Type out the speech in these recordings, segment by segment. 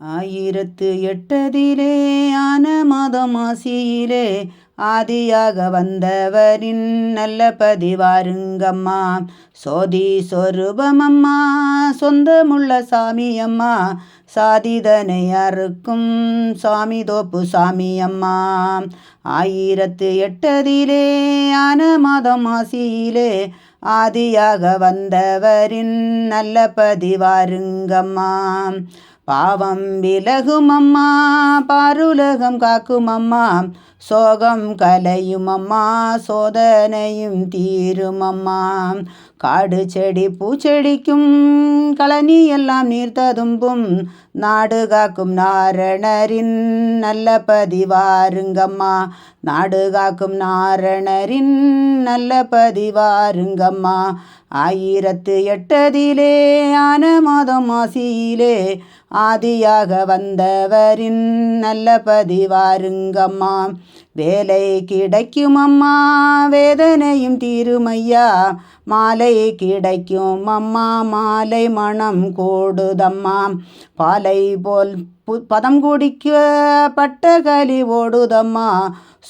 ஆயிரத்து எட்டதிலே ஆன மாதம் ஆதியாக வந்தவரின் நல்ல பதிவாருங்கம்மா சோதி சொரூபமம்மா சொந்தமுள்ள சாமி அம்மா சாதிதனை அறுக்கும் சாமி தோப்பு சாமி அம்மா ஆயிரத்து எட்டதிலே ஆன மாதமாசியிலே ஆதியாக வந்தவரின் நல்ல பதிவாருங்கம்மா பாவம் விலகும் அம்மா பாருலகம் காக்கும் அம்மா சோகம் கலையும் அம்மா சோதனையும் தீரும் அம்மா காடு செடி பூச்செடிக்கும் கழனி எல்லாம் நீர் ததும்பும் நாடு காக்கும் நாரணரின் நல்ல பதிவாருங்கம்மா. நாடு காக்கும் நாரணரின் நல்ல பதிவாருங்கம்மா. ஆயிரத்து எட்டதிலே ஆன மாதம் ஆசியிலே ஆதியாக வந்தவரின் நல்ல பதிவாருங்கம்மா. வேலை கிடைக்கும் அம்மா வேதனையும் தீருமையா மாலை கிடைக்கும் அம்மா மாலை மனம் கூடுதம்மா. பாலை போல் பு பதம் குடிக்கப்பட்ட கலி ஓடுதம்மா.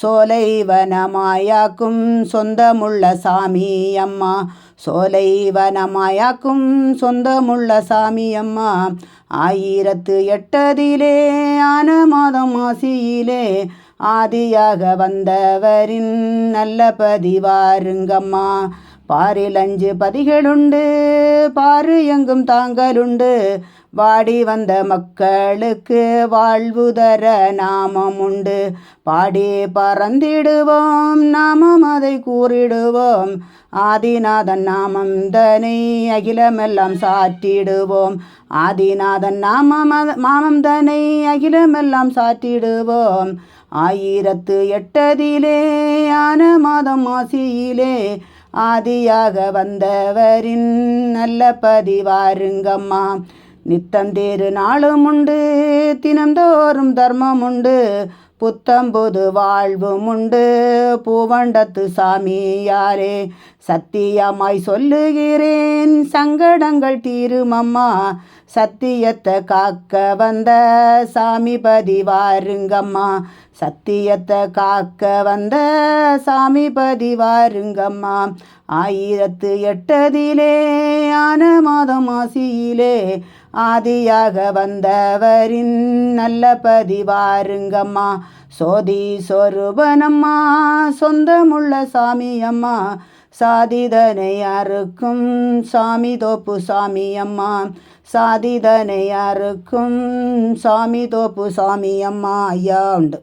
சோலை வனமாயாக்கும் சொந்தமுள்ள சாமி அம்மா சோலை வனமாயாக்கும் சொந்தமுள்ள சாமி அம்மா ஆயிரத்து எட்டதிலே ஆன மாதம் ஆசியிலே ஆதியாக வந்தவரின் நல்ல பதிவாருங்கம்மா. பாரில் அஞ்சு பதிகளுண்டு பாரு எங்கும் தாங்களுண்டு வாடி வந்த மக்களுக்கு வாழ்வுதர நாமம் உண்டு பாடி பறந்திடுவோம் நாமம் அதை கூறிடுவோம். ஆதிநாதன் நாமம் தனை அகிலமெல்லாம் சாற்றிடுவோம். ஆதிநாதன் நாமம் மாமம் தனை அகிலமெல்லாம் சாற்றிடுவோம். ஆயிரத்து எட்டதிலே ஆன மாதம் மாசியிலே ஆதியாக வந்தவரின் நல்ல பதிவாருங்கம்மா. நித்தம் தேரு நாளும் உண்டு தினந்தோறும் தர்மம் உண்டு. புத்தம்புது வாழ்வும் உண்டு பூவண்டத்து சாமியாரே சத்தியமாய் சொல்லுகிறேன் சங்கடங்கள் தீருமம்மா. சத்தியத்தை காக்க வந்த சாமி பதிவாருங்கம்மா சத்தியத்தை காக்க வந்த சாமி பதிவாருங்கம்மா ஆயிரத்து எட்டதிலே ஆன மாதம் ஆசியிலே ஆதியாக வந்தவரின் நல்ல பதிவாருங்கம்மா. சோதி சொருபனம்மா சொந்தமுள்ள சாமி அம்மா சாதிதனை யாருக்கும் சாமி தோப்பு சாமி அம்மா சாதிதனை யாருக்கும் சாமி தோப்பு சாமி அம்மா ஐயா உண்டு.